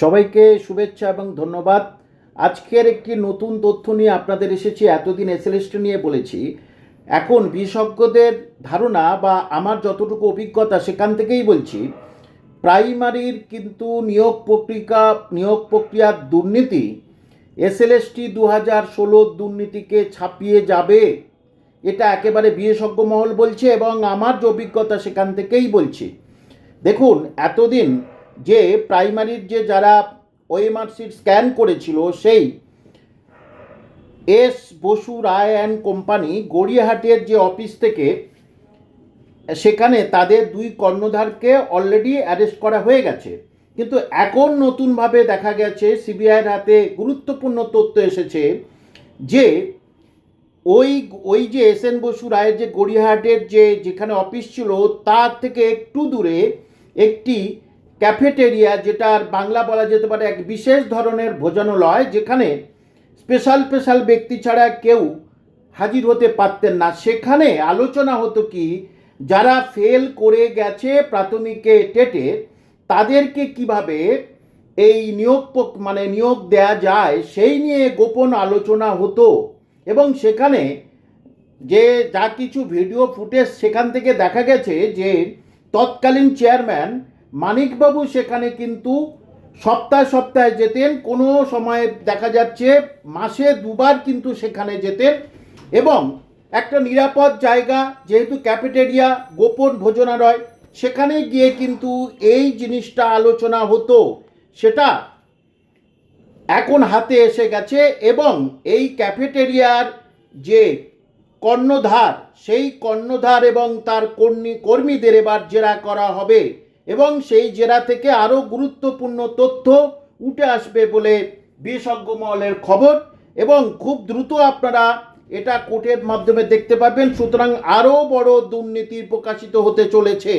সবাইকে শুভেচ্ছা এবং ধন্যবাদ। আজকের একটি নতুন তথ্য নিয়ে আপনাদের এসেছি, এতদিন এসএলএসটি নিয়ে বলেছি। এখন বিশেষজ্ঞদের ধারণা বা আমার যতটুকু অভিজ্ঞতা সেখান থেকেই বলছি, প্রাইমারির কিন্তু নিয়োগ প্রক্রিয়া, নিয়োগ প্রক্রিয়ার দুর্নীতি এসএলএসটি দু হাজার ষোলোর দুর্নীতিকে ছাপিয়ে যাবে, এটা একেবারে বিশেষজ্ঞ মহল বলছে এবং আমার যে অভিজ্ঞতা সেখান থেকেই বলছি। দেখুন, এতদিন যে প্রাইমারির যে যারা ওএমআরসির স্ক্যান করেছিল সেই S Basu Roy and company গড়িয়াহাটের যে অফিস থেকে, সেখানে তাদের দুই কর্ণধারকে অলরেডি অ্যারেস্ট করা হয়ে গেছে। কিন্তু এখন নতুনভাবে দেখা গেছে, সিবিআইয়ের হাতে গুরুত্বপূর্ণ তথ্য এসেছে যে ওই ওই যে এস এন বসু রায়ের যে গড়িয়াহাটের যে, যেখানে অফিস ছিল, তার থেকে একটু দূরে একটি ক্যাফেটেরিয়া, যেটার বাংলা বলা যেতে পারে এক বিশেষ ধরনের ভোজনালয়, যেখানে স্পেশাল স্পেশাল ব্যক্তি ছাড়া কেউ হাজির হতে পারতেন না। সেখানে আলোচনা হতো কি, যারা ফেল করে গেছে প্রাথমিকে টেটে, তাদেরকে কীভাবে এই নিয়োগ মানে নিয়োগ দেয়া যায়, সেই নিয়ে গোপন আলোচনা হতো। এবং সেখানে যে যা কিছু ভিডিও ফুটেজ সেখান থেকে দেখা গেছে যে তৎকালীন চেয়ারম্যান মানিকবাবু সেখানে কিন্তু সপ্তাহে সপ্তাহে যেতেন, কোনো সময় দেখা যাচ্ছে মাসে দুবার কিন্তু সেখানে যেতেন। এবং একটা নিরাপদ জায়গা, যেহেতু ক্যাফেটেরিয়া, গোপন ভোজনালয়, সেখানে গিয়ে কিন্তু এই জিনিসটা আলোচনা হতো। সেটা এখন হাতে এসে গেছে এবং এই ক্যাফেটেরিয়ার যে কর্ণধার, সেই কর্ণধার এবং তার কর্মী কর্মীদের এবার জেরা করা হবে। এবং সেই জেরা থেকে আরও গুরুত্বপূর্ণ তথ্য উঠে আসবে বলে বিশেষজ্ঞ মহলের খবর। এবং খুব দ্রুত আপনারা এটা কোর্টের মাধ্যমে দেখতে পাবেন সুতরাং আরও বড় দুর্নীতি প্রকাশিত হতে চলেছে।